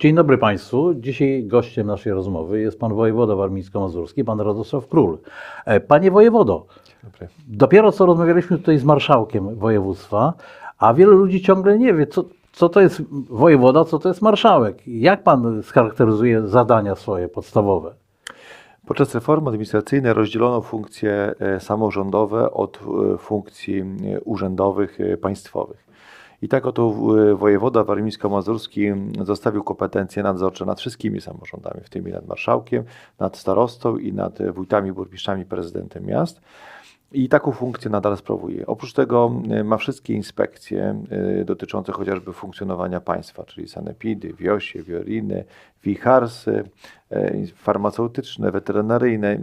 Dzień dobry Państwu. Dzisiaj gościem naszej rozmowy jest Pan Wojewoda Warmińsko-Mazurski, Pan Radosław Król. E, Panie Wojewodo, Dobry. dopiero co rozmawialiśmy tutaj z marszałkiem województwa, a wielu ludzi ciągle nie wie, co, co to jest wojewoda, co to jest marszałek. Jak Pan scharakteryzuje zadania swoje podstawowe? Podczas reformy administracyjnej rozdzielono funkcje e, samorządowe od e, funkcji urzędowych państwowych. I tak oto e, wojewoda warmińsko-mazurski zostawił kompetencje nadzorcze nad wszystkimi samorządami, w tym i nad marszałkiem, nad starostą i nad e, wójtami, burmistrzami, prezydentem miast. I taką funkcję nadal sprawuje. Oprócz tego e, ma wszystkie inspekcje dotyczące chociażby funkcjonowania państwa, czyli sanepidy, wiosie, wioriny, wicharsy, farmaceutyczne, weterynaryjne.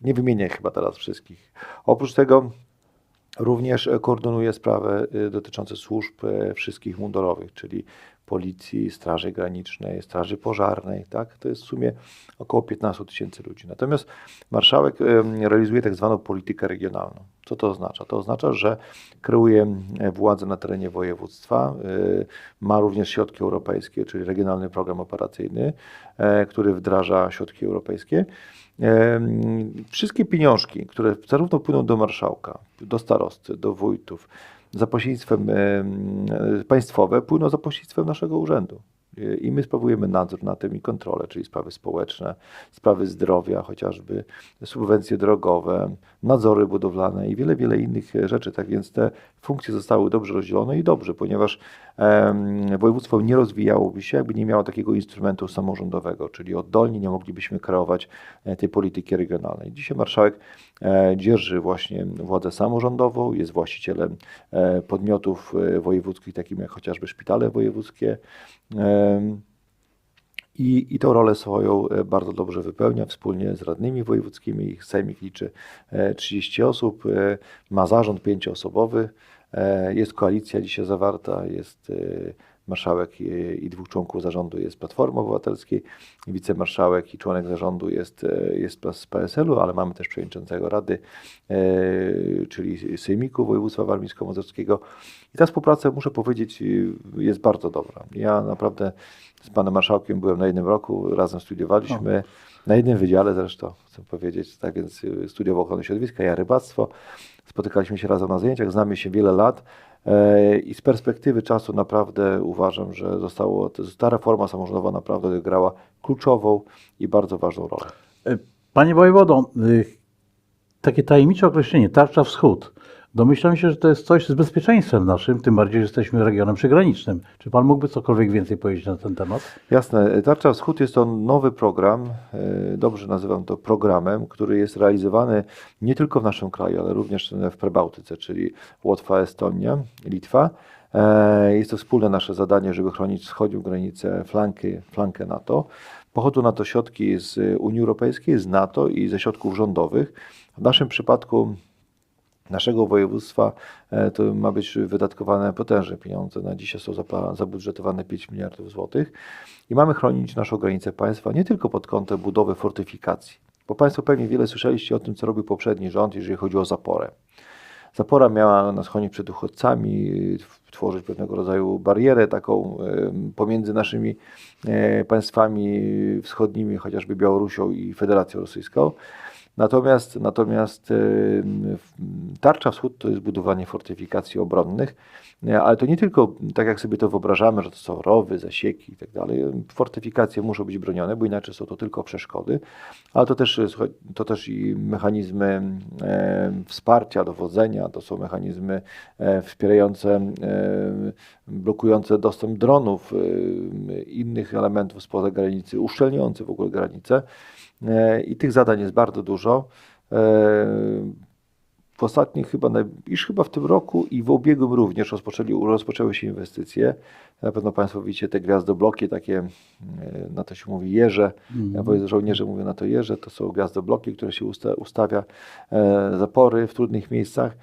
Nie wymienię chyba teraz wszystkich. Oprócz tego również e, koordynuje sprawy e, dotyczące służb e, wszystkich mundurowych, czyli Policji, Straży Granicznej, Straży Pożarnej. Tak? To jest w sumie około 15 tysięcy ludzi. Natomiast marszałek realizuje tak zwaną politykę regionalną. Co to oznacza? To oznacza, że kreuje władzę na terenie województwa, ma również środki europejskie, czyli regionalny program operacyjny, który wdraża środki europejskie. Wszystkie pieniążki, które zarówno płyną do marszałka, do starosty, do wójtów, za pośrednictwem em, państwowe, płyną za pośrednictwem naszego urzędu. E, I my sprawujemy nadzór nad tym i kontrolę, czyli sprawy społeczne, sprawy zdrowia, chociażby subwencje drogowe, nadzory budowlane i wiele, wiele innych e, rzeczy. Tak więc te funkcje zostały dobrze rozdzielone i dobrze, ponieważ województwo nie rozwijałoby się, jakby nie miało takiego instrumentu samorządowego, czyli oddolnie nie moglibyśmy kreować e, tej polityki regionalnej. Dzisiaj marszałek dzierży właśnie władzę samorządową, jest właścicielem e, podmiotów e, wojewódzkich, takim jak chociażby szpitale wojewódzkie. I, I tą rolę swoją e, bardzo dobrze wypełnia wspólnie z radnymi wojewódzkimi. Ich sejmik liczy e, 30 osób, e, ma zarząd pięcioosobowy, e, jest koalicja dzisiaj zawarta, jest e, marszałek i, i dwóch członków zarządu jest Platformy Obywatelskiej, wicemarszałek i członek zarządu jest, e, jest z PSL-u, ale mamy też przewodniczącego Rady, e, czyli Sejmiku Województwa Warmińsko-Mazurskiego. I ta współpraca, muszę powiedzieć, jest bardzo dobra. Ja naprawdę z panem marszałkiem byłem na jednym roku, razem studiowaliśmy, na jednym wydziale zresztą, chcę powiedzieć, tak więc studiował ochronę środowiska, ja rybactwo. Spotykaliśmy się razem na zajęciach, znamy się wiele lat i z perspektywy czasu naprawdę uważam, że zostało, ta reforma samorządowa naprawdę odegrała kluczową i bardzo ważną rolę. E, Panie Wojewodo, y, takie tajemnicze określenie, tarcza wschód. Domyślam się, że to jest coś z bezpieczeństwem naszym, tym bardziej, że jesteśmy regionem przygranicznym. Czy Pan mógłby cokolwiek więcej powiedzieć na ten temat? Jasne. Tarcza Wschód jest to nowy program, e, dobrze nazywam to programem, który jest realizowany nie tylko w naszym kraju, ale również w Prebałtyce, czyli Łotwa, Estonia, Litwa. E, Jest to wspólne nasze zadanie, żeby chronić wschodnią granicę, flankę, flankę NATO. Pochodzą na to środki z Unii Europejskiej, z NATO i ze środków rządowych. W naszym przypadku naszego województwa e, to ma być wydatkowane potężne pieniądze. Na dzisiaj są zabudżetowane 5 miliardów złotych i mamy chronić naszą granicę państwa nie tylko pod kątem budowy fortyfikacji, bo Państwo pewnie wiele słyszeliście o tym, co robił poprzedni rząd, jeżeli chodzi o zaporę. Zapora miała nas chronić przed uchodźcami, tworzyć pewnego rodzaju barierę taką em, pomiędzy naszymi e, państwami wschodnimi, chociażby Białorusią i Federacją Rosyjską. Natomiast, natomiast w- Tarcza Wschód to jest budowanie fortyfikacji obronnych, nie, ale to nie tylko tak, jak sobie to wyobrażamy, że to są rowy, zasieki i tak dalej. Fortyfikacje muszą być bronione, bo inaczej są to tylko przeszkody, ale to też, to też i mechanizmy e, wsparcia, dowodzenia, to są mechanizmy e, wspierające, e, blokujące dostęp dronów, innych elementów spoza granicy, uszczelniające w ogóle granice. E, I tych zadań jest bardzo dużo. E, W ostatnich chyba, iż chyba w tym roku i w ubiegłym również rozpoczęli, rozpoczęły się inwestycje. Na pewno Państwo widzicie te gwiazdobloki, takie, e, na to się mówi jeże. Ja powiedzę, żołnierze mówią na to jeże. To są gwiazdobloki, które się usta, ustawia, zapory w trudnych miejscach.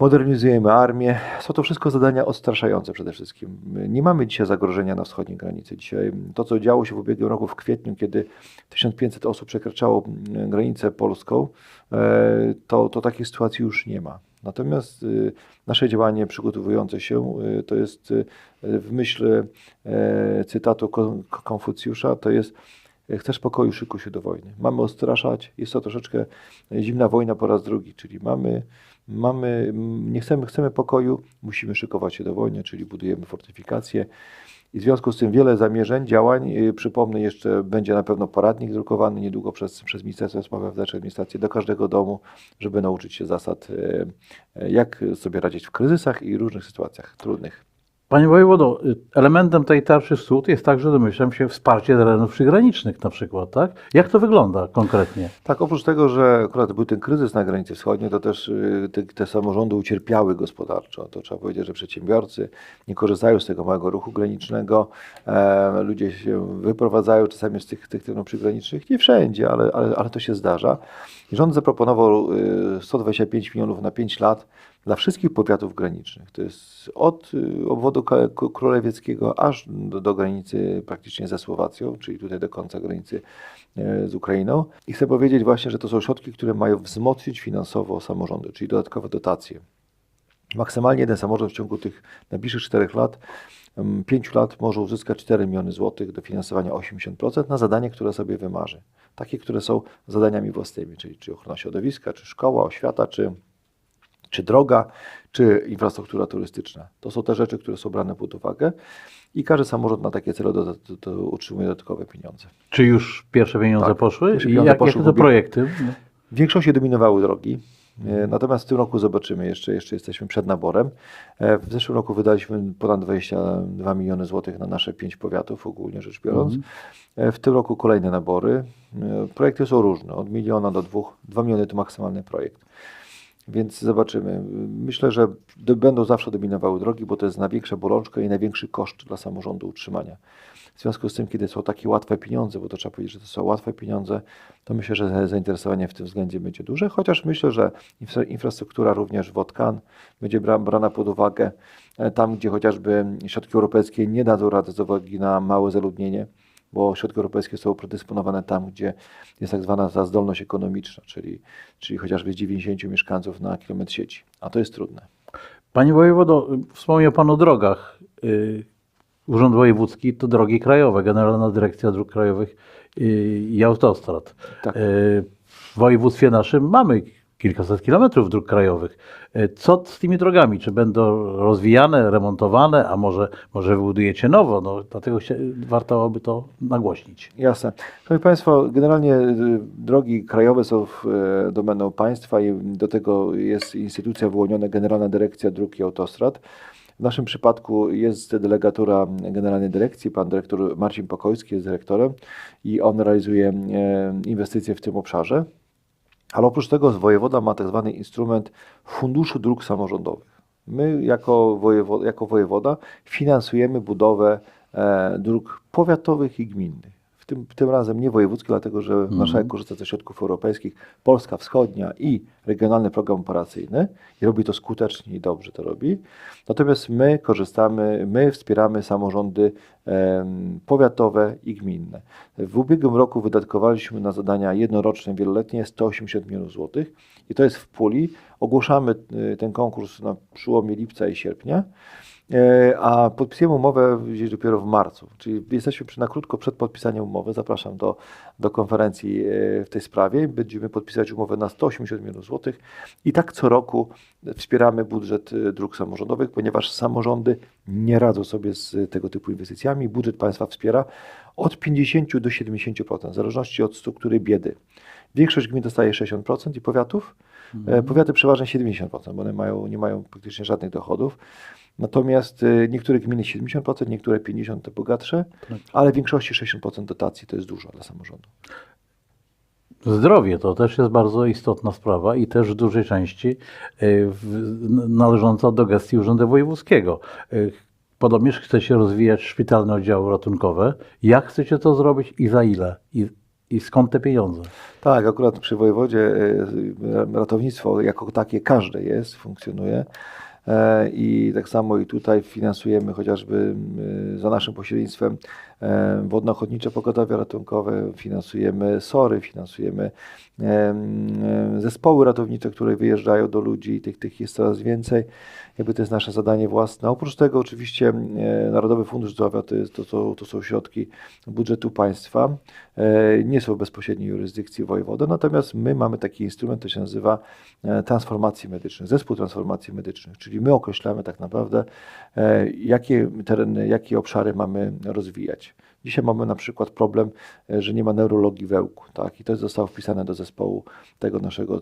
Modernizujemy armię. Są to wszystko zadania odstraszające przede wszystkim. Nie mamy dzisiaj zagrożenia na wschodniej granicy. Dzisiaj to, co działo się w ubiegłym roku w kwietniu, kiedy 1500 osób przekraczało mm, granicę polską, e, to, to takiej sytuacji już nie ma. Natomiast y, nasze działanie przygotowujące się to jest w myśl e, cytatu Kon- Konfucjusza, to jest e, chcesz pokoju, szykuj się do wojny. Mamy odstraszać, jest to troszeczkę zimna wojna po raz drugi, czyli mamy, mamy nie chcemy, chcemy pokoju, musimy szykować się do wojny, czyli budujemy fortyfikacje. I w związku z tym wiele zamierzeń, działań, yy, przypomnę jeszcze, będzie na pewno poradnik drukowany niedługo przez, przez Ministerstwo Spraw Wewnętrznych Administracji do każdego domu, żeby nauczyć się zasad, yy, yy, jak sobie radzić w kryzysach i różnych sytuacjach trudnych. Panie wojewodo, y, elementem tej tarczy wschód jest także, domyślam się, wsparcie terenów przygranicznych na przykład, tak? Jak to wygląda konkretnie? Tak, oprócz tego, że akurat był ten kryzys na granicy wschodniej, to też y, te, te samorządy ucierpiały gospodarczo. To trzeba powiedzieć, że przedsiębiorcy nie korzystają z tego małego ruchu granicznego. E, ludzie się wyprowadzają czasami z tych, tych terenów przygranicznych, nie wszędzie, ale, ale, ale to się zdarza. Rząd zaproponował y, 125 milionów na 5 lat dla wszystkich powiatów granicznych. To jest od y, obwodu królewieckiego aż do, do granicy praktycznie ze Słowacją, czyli tutaj do końca granicy e, z Ukrainą. I chcę powiedzieć właśnie, że to są środki, które mają wzmocnić finansowo samorządy, czyli dodatkowe dotacje. Maksymalnie jeden samorząd w ciągu tych najbliższych 4 lat, 5 lat może uzyskać 4 miliony złotych dofinansowania 80% na zadanie, które sobie wymarzy. Takie, które są zadaniami własnymi, czyli czy ochrona środowiska, czy szkoła, oświata, czy czy droga, czy infrastruktura turystyczna. To są te rzeczy, które są brane pod uwagę i każdy samorząd na takie cele do, do, do, utrzymuje dodatkowe pieniądze. Czy już pierwsze pieniądze Tak, poszły? pierwsze I pieniądze jak, poszły jakie to projekty? W większości dominowały drogi, e, natomiast w tym roku zobaczymy, jeszcze, jeszcze jesteśmy przed naborem. E, W zeszłym roku wydaliśmy ponad 22 miliony złotych na nasze pięć powiatów, ogólnie rzecz biorąc. E, W tym roku kolejne nabory. Projekty są różne, od miliona do dwóch. Dwa miliony to maksymalny projekt. Więc zobaczymy. Myślę, że będą zawsze dominowały drogi, bo to jest największa bolączka i największy koszt dla samorządu utrzymania. W związku z tym, kiedy są takie łatwe pieniądze, bo to trzeba powiedzieć, że to są łatwe pieniądze, to myślę, że za- zainteresowanie w tym względzie będzie duże, chociaż myślę, że infra- infrastruktura również WOTKAN będzie bra- brana pod uwagę e, tam, gdzie chociażby środki europejskie nie dadzą rady z uwagi na małe zaludnienie, bo środki europejskie są predysponowane tam, gdzie jest tak zwana ta zdolność ekonomiczna, czyli, czyli chociażby z 90 mieszkańców na kilometr sieci, a to jest trudne. Panie wojewodo, wspomniał Pan o drogach. Y, Urząd Wojewódzki to drogi krajowe, Generalna Dyrekcja Dróg Krajowych y, i Autostrad. Tak. Y, W województwie naszym mamy kilkaset kilometrów dróg krajowych. Y, Co z tymi drogami? Czy będą rozwijane, remontowane, a może, może wybudujecie nowo? No, dlatego się, warto by to nagłośnić. Jasne. Szanowni Państwo, generalnie y, drogi krajowe są w, e, domeną państwa i do tego jest instytucja wyłoniona Generalna Dyrekcja Dróg i Autostrad. W naszym przypadku jest delegatura Generalnej Dyrekcji, pan dyrektor Marcin Pokojski jest dyrektorem i on realizuje e, inwestycje w tym obszarze. Ale oprócz tego wojewoda ma tak zwany instrument Funduszu Dróg Samorządowych. My jako, wojewo, jako wojewoda finansujemy budowę e, dróg powiatowych i gminnych. Tym, tym razem nie wojewódzkie, dlatego że marszałek korzysta ze środków europejskich, Polska Wschodnia i regionalny program operacyjny i robi to skutecznie i dobrze to robi. Natomiast my korzystamy, my wspieramy samorządy em, powiatowe i gminne. W ubiegłym roku wydatkowaliśmy na zadania jednoroczne, wieloletnie 180 milionów złotych i to jest w puli. Ogłaszamy y, ten konkurs na przełomie lipca i sierpnia. E, A podpisujemy umowę gdzieś dopiero w marcu, czyli jesteśmy przy, na krótko przed podpisaniem umowy. Zapraszam do, do konferencji e, w tej sprawie. Będziemy podpisać umowę na 180 milionów złotych i tak co roku wspieramy budżet e, dróg samorządowych, ponieważ samorządy nie radzą sobie z tego typu inwestycjami. Budżet państwa wspiera od 50 do 70%, w zależności od struktury biedy. Większość gmin dostaje 60% i powiatów. E, Powiaty przeważnie 70%, bo one mają, nie mają praktycznie żadnych dochodów. Natomiast e, niektóre gminy 70%, niektóre 50% te bogatsze, ale w większości 60% dotacji to jest dużo dla samorządu. Zdrowie to też jest bardzo istotna sprawa i też w dużej części n- należąca do gestii Urzędu Wojewódzkiego. Podobnież chcecie rozwijać szpitalne oddziały ratunkowe. Jak chcecie to zrobić i za ile? I I skąd te pieniądze? Tak, akurat przy wojewodzie e, ratownictwo jako takie każde jest, funkcjonuje. E, I tak samo i tutaj finansujemy chociażby e, za naszym pośrednictwem wodno-ochotnicze pogotowia ratunkowe, finansujemy SORy, finansujemy e, m, zespoły ratownicze, które wyjeżdżają do ludzi i tych, tych jest coraz więcej. Jakby to jest nasze zadanie własne. Oprócz tego oczywiście e, Narodowy Fundusz Zdrowia to, jest, to, są, to są środki budżetu państwa. E, Nie są w bezpośredniej jurysdykcji wojewody, natomiast my mamy taki instrument, to się nazywa e, transformacji medycznych, zespół transformacji medycznych, czyli my określamy tak naprawdę, e, jakie tereny, jakie obszary mamy rozwijać. Dzisiaj mamy na przykład problem, e, że nie ma neurologii w Ełku, tak? I to zostało wpisane do zespołu tego naszego e,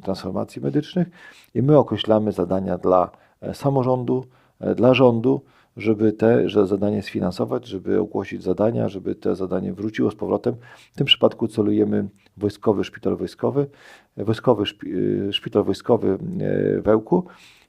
transformacji medycznych i my określamy zadania dla e, samorządu, dla rządu, żeby te że zadanie sfinansować, żeby ogłosić zadania, żeby te zadanie wróciło z powrotem. W tym przypadku celujemy wojskowy szpital wojskowy, wojskowy szpi, szpital wojskowy e, w Ełku,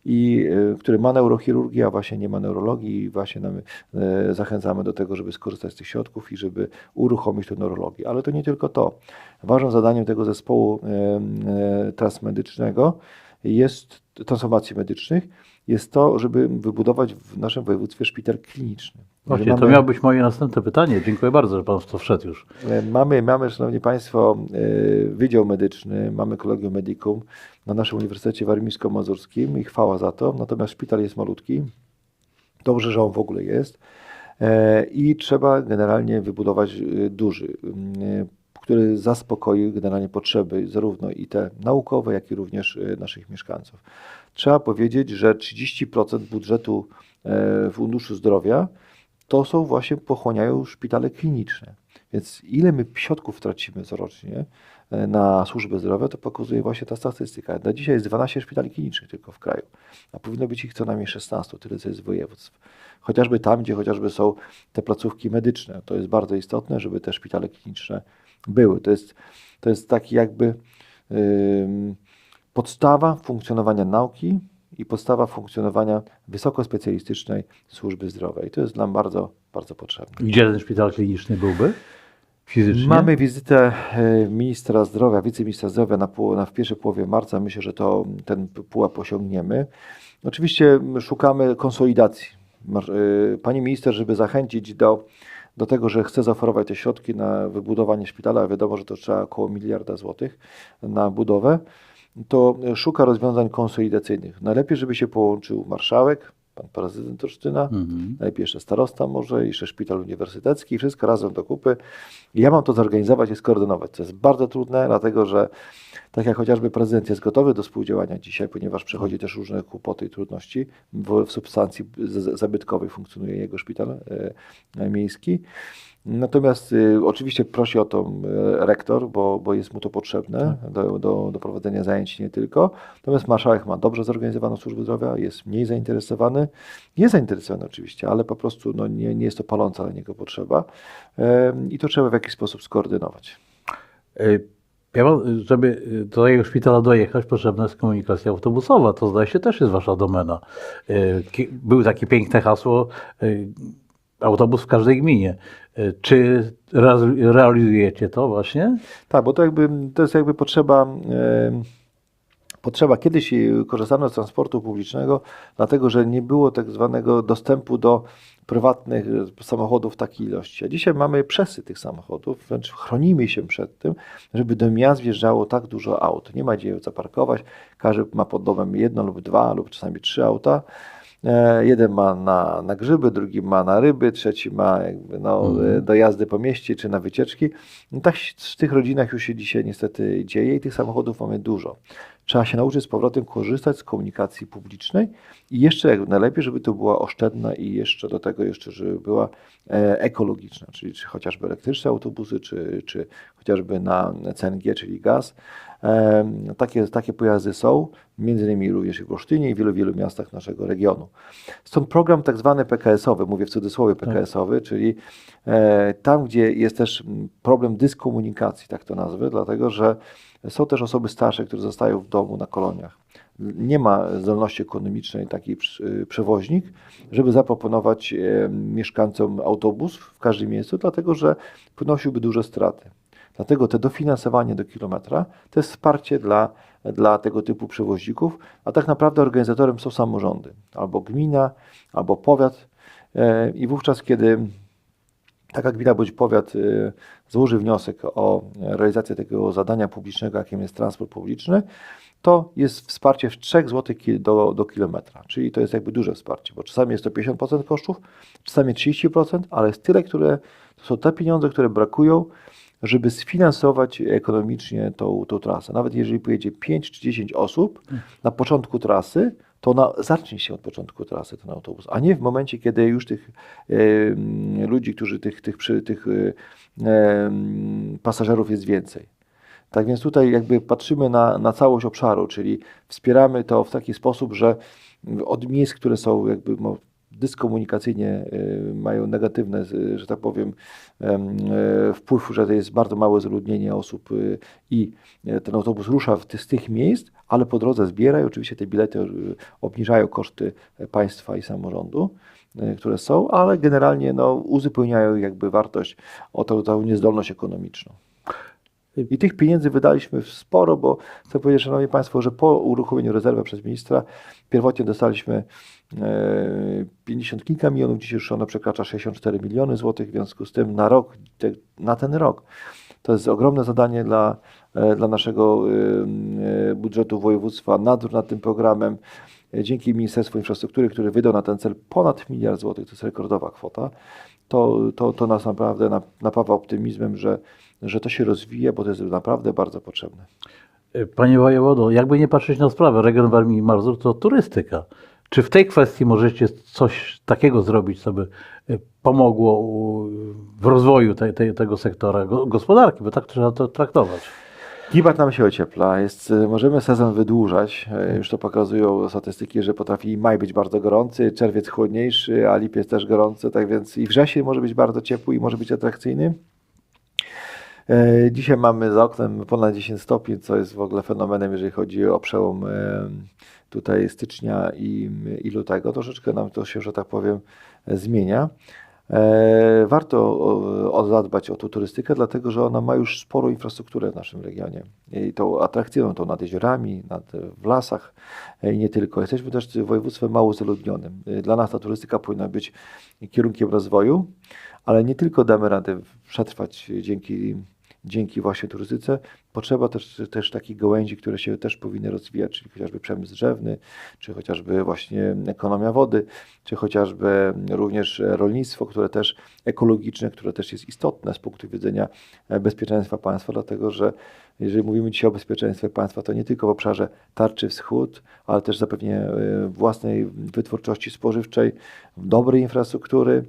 i, e, który ma neurochirurgię, a właśnie nie ma neurologii i właśnie nam, e, zachęcamy do tego, żeby skorzystać z tych środków i żeby uruchomić tę neurologię. Ale to nie tylko to. Ważnym zadaniem tego zespołu e, transmedycznego jest transformacji medycznych jest to, żeby wybudować w naszym województwie szpital kliniczny. Właśnie, Że to miało być moje następne pytanie. Dziękuję bardzo, że Pan w to wszedł już. E, Mamy, mamy, Szanowni Państwo, e, Wydział Medyczny, mamy Collegium Medicum na naszym Uniwersytecie Warmińsko-Mazurskim i chwała za to. Natomiast szpital jest malutki. Dobrze, że on w ogóle jest. E, I trzeba generalnie wybudować duży, który zaspokoi generalnie potrzeby zarówno i te naukowe, jak i również naszych mieszkańców. Trzeba powiedzieć, że 30% budżetu e, Funduszu Zdrowia to są właśnie pochłaniają szpitale kliniczne. Więc ile my środków tracimy corocznie e, na służbę zdrowia, to pokazuje właśnie ta statystyka. Na dzisiaj jest 12 szpitali klinicznych tylko w kraju, a powinno być ich co najmniej 16, tyle co jest województw. Chociażby tam, gdzie chociażby są te placówki medyczne. To jest bardzo istotne, żeby te szpitale kliniczne były. To jest, to jest taki jakby ym, podstawa funkcjonowania nauki i podstawa funkcjonowania wysokospecjalistycznej służby zdrowia. I to jest nam bardzo, bardzo potrzebne. Gdzie ten szpital kliniczny byłby? Fizycznie? Mamy wizytę e, ministra zdrowia, wiceministra zdrowia na, pół, na w pierwszej połowie marca. Myślę, że to ten pułap osiągniemy. Oczywiście szukamy konsolidacji. E, Pani minister, żeby zachęcić do, do tego, że chce zaoferować te środki na wybudowanie szpitala, wiadomo, że to trzeba około miliarda złotych na budowę, to szuka rozwiązań konsolidacyjnych. Najlepiej, żeby się połączył marszałek, pan prezydent Olsztyna, Mhm. najlepiej jeszcze starosta może, jeszcze szpital uniwersytecki, wszystko razem do kupy. Ja mam to zorganizować i skoordynować, co jest bardzo trudne, dlatego że tak jak chociażby prezydent jest gotowy do współdziałania dzisiaj, ponieważ przechodzi też różne kłopoty i trudności, w, w substancji zabytkowej funkcjonuje jego szpital e, e, miejski. Natomiast y, oczywiście prosi o to y, rektor, bo, bo jest mu to potrzebne do, do, do prowadzenia zajęć nie tylko. Natomiast marszałek ma dobrze zorganizowaną służbę zdrowia, jest mniej zainteresowany. Jest zainteresowany oczywiście, ale po prostu no, nie, nie jest to paląca dla niego potrzeba. Em, I to trzeba w jakiś sposób skoordynować. Y, Ja mam, żeby y, do tego szpitala dojechać, potrzebna jest komunikacja autobusowa. To zdaje się też jest wasza domena. Y, ki- Było takie piękne hasło, y, autobus w każdej gminie. Y, Czy real- realizujecie to właśnie? Tak, bo to jakby to jest jakby potrzeba. em, Potrzeba. Kiedyś korzystano z transportu publicznego, dlatego że nie było tak zwanego dostępu do prywatnych samochodów takiej ilości. A dzisiaj mamy przesyt tych samochodów, wręcz chronimy się przed tym, żeby do miast wjeżdżało tak dużo aut. Nie ma gdzie zaparkować. Każdy ma pod domem jedno lub dwa, lub czasami trzy auta. E, Jeden ma na, na grzyby, drugi ma na ryby, trzeci ma jakby no, Mhm. e, do jazdy po mieście czy na wycieczki. No, tak w tych rodzinach już się dzisiaj niestety dzieje i tych samochodów mamy dużo. Trzeba się nauczyć z powrotem korzystać z komunikacji publicznej i jeszcze jak najlepiej, żeby to była oszczędna i jeszcze do tego jeszcze, żeby była e, ekologiczna, czyli czy chociażby elektryczne autobusy, czy, czy chociażby na CNG, czyli gaz. Em, Takie, takie pojazdy są, między innymi również i w Olsztynie i w wielu, wielu miastach naszego regionu. Stąd program tak zwany PKS-owy, mówię w cudzysłowie PKS-owy, czyli e, tam, gdzie jest też problem dyskomunikacji, tak to nazwę, dlatego że są też osoby starsze, które zostają w domu na koloniach. Nie ma zdolności ekonomicznej taki przy- przewoźnik, żeby zaproponować e, mieszkańcom autobus w każdym miejscu, dlatego że ponosiłby duże straty. Dlatego to dofinansowanie do kilometra to jest wsparcie dla, dla tego typu przewoźników, a tak naprawdę organizatorem są samorządy, albo gmina, albo powiat. E, I wówczas, kiedy taka gmina bądź powiat y, złoży wniosek o realizację tego zadania publicznego, jakim jest transport publiczny, to jest wsparcie w 3 zł do, do kilometra. Czyli to jest jakby duże wsparcie, bo czasami jest to 50% kosztów, czasami 30%, ale jest tyle, które to są te pieniądze, które brakują, żeby sfinansować ekonomicznie tą, tą trasę. Nawet jeżeli pojedzie 5 czy 10 osób na początku trasy, to ona zacznie się od początku trasy ten autobus, a nie w momencie, kiedy już tych e, ludzi, którzy tych, tych, przy, tych e, em, pasażerów jest więcej. Tak więc tutaj jakby patrzymy na, na całość obszaru, czyli wspieramy to w taki sposób, że od miejsc, które są jakby mo- dyskomunikacyjnie y, mają negatywne, y, że tak powiem, em, y, wpływ, że to jest bardzo małe zaludnienie osób y, i y, ten autobus rusza w ty, z tych miejsc, ale po drodze zbiera i oczywiście te bilety y, obniżają koszty państwa i samorządu, y, które są, ale generalnie no, uzupełniają jakby wartość o tą, tą niezdolność ekonomiczną. I tych pieniędzy wydaliśmy sporo, bo chcę powiedzieć, Szanowni Państwo, że po uruchomieniu rezerwy przez ministra pierwotnie dostaliśmy e, 50 kilka milionów, dzisiaj już ona przekracza 64 miliony złotych, w związku z tym na rok, na ten rok to jest ogromne zadanie dla, e, dla naszego e, e, budżetu województwa, nadzór nad tym programem. E, Dzięki Ministerstwu Infrastruktury, który wydał na ten cel ponad miliard złotych, to jest rekordowa kwota, to, to, to nas naprawdę nap- napawa optymizmem, że, że to się rozwija, bo to jest naprawdę bardzo potrzebne. Panie wojewodo, jakby nie patrzeć na sprawę, region Warmii i Mazur to turystyka. Czy w tej kwestii możecie coś takiego zrobić, co by y, pomogło w rozwoju tej, tej, tego sektora go- gospodarki, bo tak trzeba to traktować. Klimat nam się ociepla, jest, y, możemy sezon wydłużać. y, Już to pokazują statystyki, że potrafi maj być bardzo gorący, czerwiec chłodniejszy, a lipiec też gorący, tak więc i wrzesień może być bardzo ciepły i może być atrakcyjny. E, Dzisiaj mamy za oknem ponad 10 stopni, co jest w ogóle fenomenem, jeżeli chodzi o przełom e, tutaj stycznia i, i lutego. Troszeczkę nam to się, że tak powiem, zmienia. E, Warto o, zadbać o turystykę, dlatego że ona ma już sporą infrastrukturę w naszym regionie. I tą atrakcyjną, tą nad jeziorami, nad, w lasach e, i nie tylko. Jesteśmy też województwem mało zaludnionym. E, Dla nas ta turystyka powinna być kierunkiem rozwoju, ale nie tylko damy radę przetrwać dzięki, dzięki właśnie turystyce. Potrzeba też, też takich gałęzi, które się też powinny rozwijać, czyli chociażby przemysł drzewny, czy chociażby właśnie ekonomia wody, czy chociażby również rolnictwo, które też ekologiczne, które też jest istotne z punktu widzenia e, bezpieczeństwa państwa, dlatego że jeżeli mówimy dzisiaj o bezpieczeństwie państwa, to nie tylko w obszarze tarczy wschód, ale też zapewnienie własnej wytwórczości spożywczej, dobrej infrastruktury,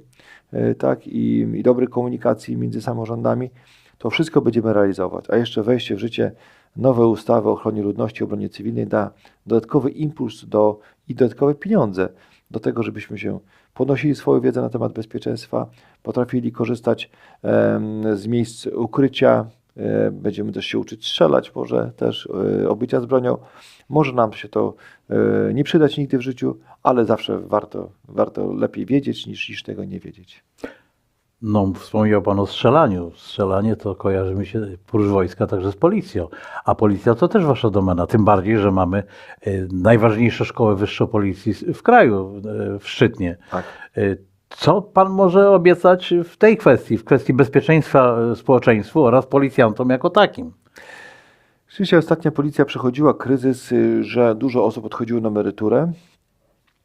e, tak, i, i dobrej komunikacji między samorządami, to wszystko będziemy realizować. A jeszcze wejście w życie nowej ustawy o ochronie ludności obronie cywilnej da dodatkowy impuls do, i dodatkowe pieniądze do tego, żebyśmy się podnosili swoją wiedzę na temat bezpieczeństwa, potrafili korzystać em, z miejsc ukrycia, e, będziemy też się uczyć strzelać, może też e, obycia z bronią. Może nam się to e, nie przydać nigdy w życiu, ale zawsze warto, warto lepiej wiedzieć niż, niż tego nie wiedzieć. No, wspomniał Pan o strzelaniu. Strzelanie to kojarzy mi się prócz wojska także z policją. A policja to też Wasza domena. Tym bardziej, że mamy y, najważniejszą szkołę wyższą policji w kraju, y, w Szczytnie. Tak. Y, Co Pan może obiecać w tej kwestii, w kwestii bezpieczeństwa społeczeństwu oraz policjantom jako takim? Rzeczywiście ostatnia policja przechodziła kryzys, y, że dużo osób odchodziło na emeryturę.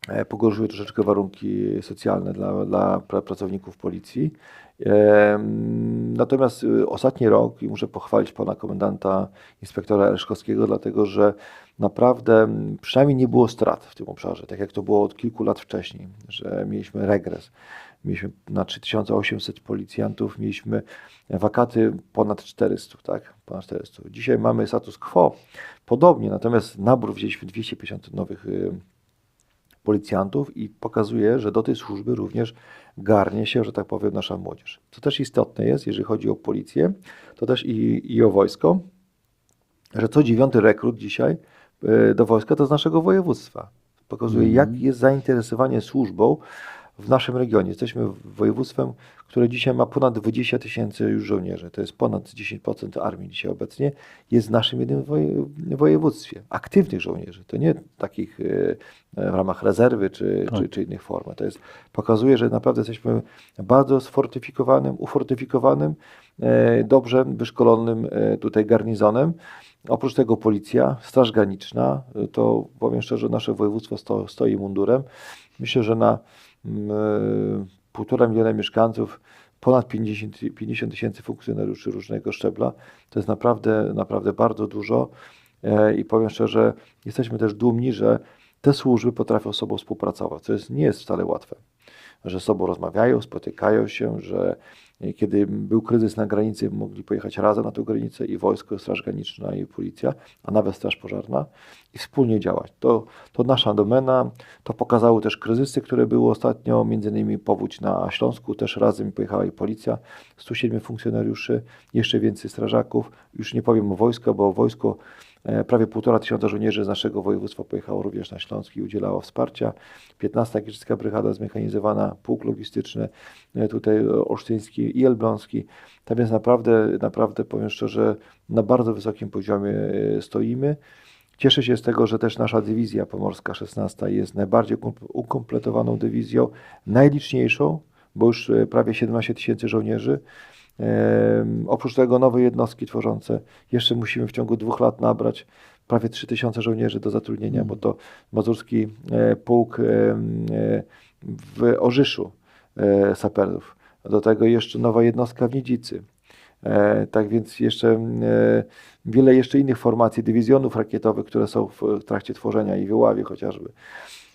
E, Pogorszyły troszeczkę warunki socjalne dla, dla pra- pracowników policji. Em, Natomiast y, ostatni rok, i muszę pochwalić pana komendanta, inspektora Elszkowskiego, dlatego że naprawdę przynajmniej nie było strat w tym obszarze, tak jak to było od kilku lat wcześniej, że mieliśmy regres. Mieliśmy na 3800 policjantów, mieliśmy wakaty ponad 400, tak? Ponad 400. Dzisiaj mamy status quo, podobnie, natomiast nabór wzięliśmy 250 nowych y, policjantów i pokazuje, że do tej służby również garnie się, że tak powiem, nasza młodzież. Co też istotne jest, jeżeli chodzi o policję, to też i, i o wojsko, że co dziewiąty rekrut dzisiaj y, do wojska to z naszego województwa. Pokazuje, jak jest zainteresowanie służbą w naszym regionie. Jesteśmy województwem, które dzisiaj ma ponad 20 tysięcy już żołnierzy. To jest ponad 10% armii dzisiaj obecnie. Jest w naszym jednym woje- województwie. Aktywnych żołnierzy. To nie takich e, w ramach rezerwy czy, Tak. czy, czy innych form. To jest, pokazuje, że naprawdę jesteśmy bardzo sfortyfikowanym, ufortyfikowanym, e, dobrze wyszkolonym e, tutaj garnizonem. Oprócz tego policja, Straż Graniczna, to powiem szczerze, nasze województwo sto, stoi mundurem. Myślę, że na półtora miliona mieszkańców ponad 50 50 tysięcy funkcjonariuszy różnego szczebla. To jest naprawdę, naprawdę bardzo dużo E, i powiem szczerze, jesteśmy też dumni, że te służby potrafią z sobą współpracować, co jest, nie jest wcale łatwe. Że sobą rozmawiają, spotykają się, że e, kiedy był kryzys na granicy, mogli pojechać razem na tę granicę i wojsko, Straż Graniczna i policja, a nawet Straż Pożarna i wspólnie działać. To, to nasza domena, to pokazały też kryzysy, które były ostatnio, między innymi powódź na Śląsku, też razem pojechała i policja, 107 funkcjonariuszy, jeszcze więcej strażaków, już nie powiem o wojsko, bo wojsko Prawie półtora tysiąca żołnierzy z naszego województwa pojechało również na Śląsk i udzielało wsparcia. 15 Giżycka Brygada Zmechanizowana, pułk logistyczny, e, tutaj e, olsztyński i elbląski. Tam jest naprawdę, naprawdę powiem szczerze, na bardzo wysokim poziomie e, stoimy. Cieszę się z tego, że też nasza dywizja pomorska 16 jest najbardziej ukom- ukompletowaną dywizją, najliczniejszą, bo już e, prawie 17 tysięcy żołnierzy. Oprócz tego nowe jednostki tworzące. Jeszcze musimy w ciągu dwóch lat nabrać prawie 3000 żołnierzy do zatrudnienia, bo to mazurski e, pułk e, w Orzyszu e, saperów. Do tego jeszcze nowa jednostka w Nidzicy. Tak więc jeszcze wiele jeszcze innych formacji, dywizjonów rakietowych, które są w, w trakcie tworzenia i w Wyławie chociażby.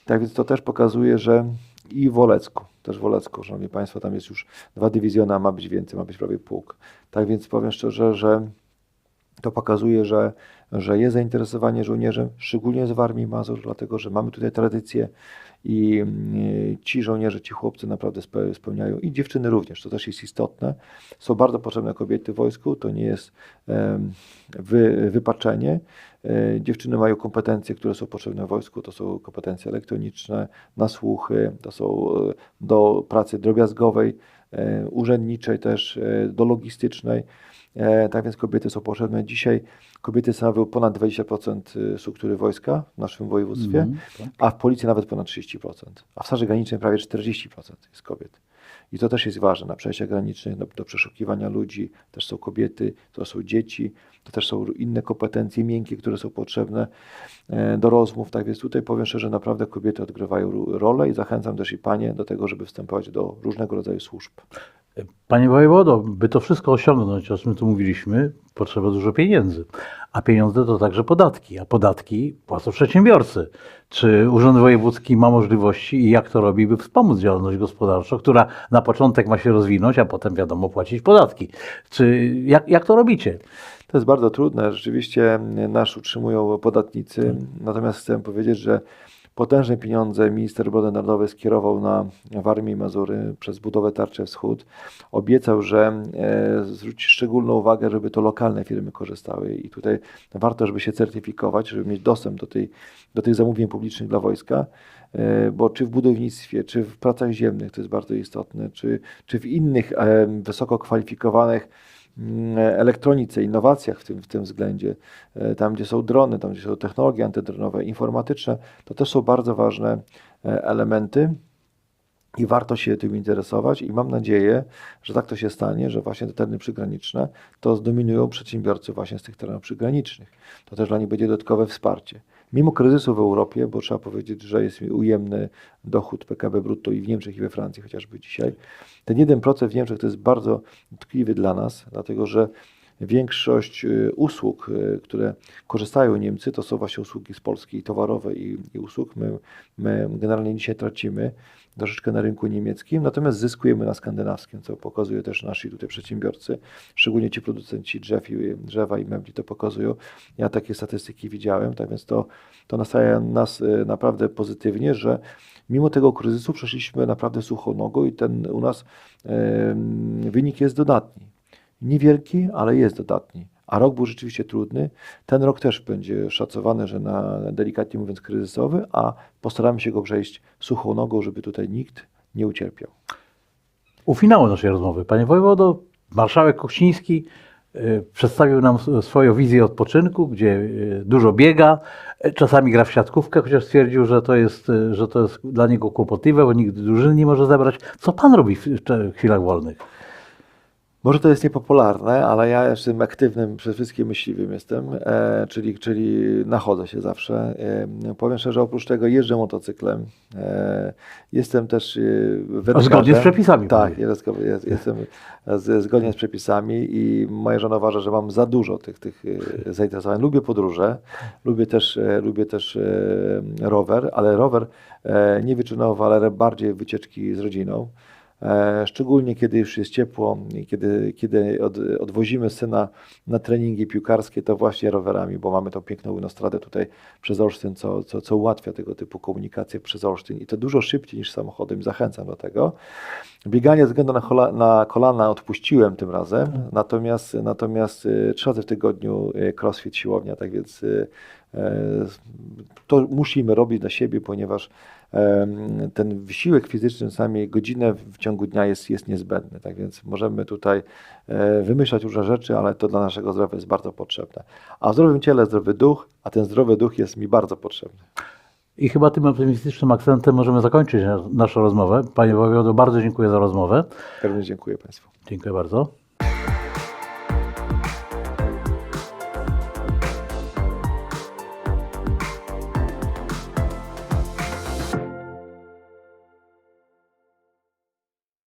Tak więc to też pokazuje, że i Wolecku, też Wolecku, szanowni państwo, tam jest już dwa dywizjony, a ma być więcej, ma być prawie pułk. Tak więc powiem szczerze, że to pokazuje, że, że jest zainteresowanie żołnierzem, szczególnie z Armii Mazur, dlatego że mamy tutaj tradycję i mm, ci żołnierze, ci chłopcy naprawdę spe- spełniają i dziewczyny również, to też jest istotne. Są bardzo potrzebne kobiety w wojsku, to nie jest wy, wypaczenie. E, Dziewczyny mają kompetencje, które są potrzebne w wojsku, to są kompetencje elektroniczne, nasłuchy, to są e, do pracy drobiazgowej, e, urzędniczej też, do logistycznej. E, Tak więc kobiety są potrzebne. Dzisiaj kobiety stanowią ponad 20% struktury wojska w naszym województwie, Mhm, tak. a w policji nawet ponad 30%, a w Straży Granicznej prawie 40% jest kobiet. I to też jest ważne na przejściach granicznych, do, do przeszukiwania ludzi, też są kobiety, to są dzieci, to też są inne kompetencje miękkie, które są potrzebne e, do rozmów. Tak więc tutaj powiem szczerze, naprawdę kobiety odgrywają rolę i zachęcam też i panie do tego, żeby wstępować do różnego rodzaju służb. Panie wojewodo, by to wszystko osiągnąć, o czym tu mówiliśmy, potrzeba dużo pieniędzy. A pieniądze to także podatki, a podatki płacą przedsiębiorcy. Czy Urząd Wojewódzki ma możliwości i jak to robi, by wspomóc działalność gospodarczą, która na początek ma się rozwinąć, a potem wiadomo płacić podatki? Czy jak, jak to robicie? To jest bardzo trudne. Rzeczywiście nasz utrzymują podatnicy. Natomiast chcę powiedzieć, że potężne pieniądze minister obrony narodowej skierował na Warmię i Mazury przez budowę Tarczy Wschód. Obiecał, że e, zwróci szczególną uwagę, żeby to lokalne firmy korzystały i tutaj warto, żeby się certyfikować, żeby mieć dostęp do, tej, do tych zamówień publicznych dla wojska, e, bo czy w budownictwie, czy w pracach ziemnych, to jest bardzo istotne, czy, czy w innych e, wysoko kwalifikowanych elektronice, innowacjach w tym, w tym względzie, e, tam gdzie są drony, tam gdzie są technologie antydronowe, informatyczne, to też są bardzo ważne e, elementy i warto się tym interesować i mam nadzieję, że tak to się stanie, że właśnie te tereny przygraniczne to zdominują przedsiębiorcy właśnie z tych terenów przygranicznych. To też dla nich będzie dodatkowe wsparcie. Mimo kryzysu w Europie, bo trzeba powiedzieć, że jest ujemny dochód PKB brutto i w Niemczech i we Francji chociażby dzisiaj, ten 1% w Niemczech to jest bardzo dotkliwy dla nas, dlatego że większość y, usług, y, które korzystają Niemcy, to są właśnie usługi z Polski, towarowe i, i usług. My, my generalnie dzisiaj tracimy troszeczkę na rynku niemieckim, natomiast zyskujemy na skandynawskim, co pokazuje też nasi tutaj przedsiębiorcy, szczególnie ci producenci drzew i, drzewa i mebli to pokazują. Ja takie statystyki widziałem, tak więc to, to nastaje nas y, naprawdę pozytywnie, że mimo tego kryzysu przeszliśmy naprawdę suchą nogą i ten u nas wynik jest dodatni. Niewielki, ale jest dodatni. A rok był rzeczywiście trudny. Ten rok też będzie szacowany, że na delikatnie mówiąc kryzysowy, a postaramy się go przejść suchą nogą, żeby tutaj nikt nie ucierpiał. U finału naszej rozmowy, panie wojewodo, marszałek Kościński y, przedstawił nam swoją wizję odpoczynku, gdzie y, dużo biega, y, czasami gra w siatkówkę, chociaż stwierdził, że to jest, że to jest dla niego kłopotliwe, bo nigdy drużyny nie może zebrać. Co pan robi w chwilach wolnych? Może to jest niepopularne, ale ja jestem aktywnym, przede wszystkim myśliwym jestem, e, czyli, czyli nachodzę się zawsze. E, powiem szczerze, oprócz tego jeżdżę motocyklem. E, jestem też e, zgodnie z przepisami, Tak, jest, jest, jestem z, zgodnie z przepisami i moja żona uważa, że mam za dużo tych, tych e, zainteresowań. Lubię podróże, lubię też, e, lubię też e, rower, ale rower e, nie wyczynowy, ale bardziej wycieczki z rodziną. E, Szczególnie kiedy już jest ciepło, kiedy, kiedy od, odwozimy syna na treningi piłkarskie, to właśnie rowerami, bo mamy tą piękną inostradę tutaj przez Olsztyn, co, co, co ułatwia tego typu komunikację przez Olsztyn i to dużo szybciej niż samochodem. Zachęcam do tego. Bieganie ze względu na, chola, na kolana odpuściłem tym razem, natomiast, natomiast y, trzy razy w tygodniu y, crossfit, siłownia, tak więc e, to musimy robić dla siebie, ponieważ ten wysiłek fizyczny czasami godzinę w ciągu dnia jest, jest niezbędny. Tak więc możemy tutaj e, wymyślać różne rzeczy, ale to dla naszego zdrowia jest bardzo potrzebne. A w zdrowym ciele zdrowy duch, a ten zdrowy duch jest mi bardzo potrzebny. I chyba tym optymistycznym akcentem możemy zakończyć naszą rozmowę. Panie wojewodo, bardzo dziękuję za rozmowę. Również dziękuję Państwu. Dziękuję bardzo.